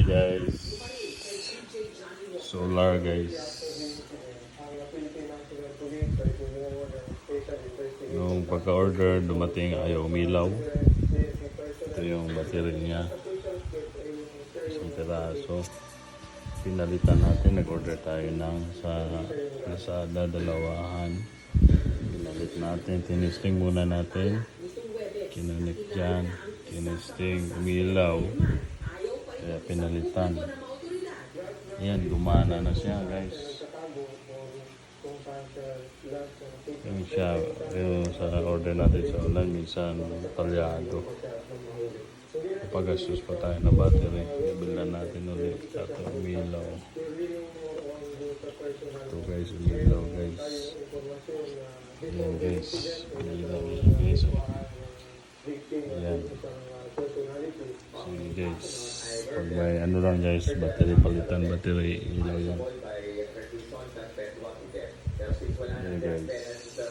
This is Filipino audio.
Hi guys. Solar guys. Yung pagka-order, dumating ayaw umilaw. Ito yung battery niya. Isang piraso. Pinalitan natin, nag-order tayo ng sa Lazada, dalawahan. Pinalit natin, tinisting muna natin. Kinanik dyan, tinisting, umilaw. Pinalitan. Ayan, gumana na siya guys. Yung siya, yung sa order natin sa online, minsan talyado. Pagastos pa tayo ng battery. Bilan natin ulit. Ito, umilaw. Ito guys, umilaw guys. Ayan guys, umilaw guys. Ayan. Sige guys. Pag may ano lang guys, battery palitan, battery ilaw yan. Guys.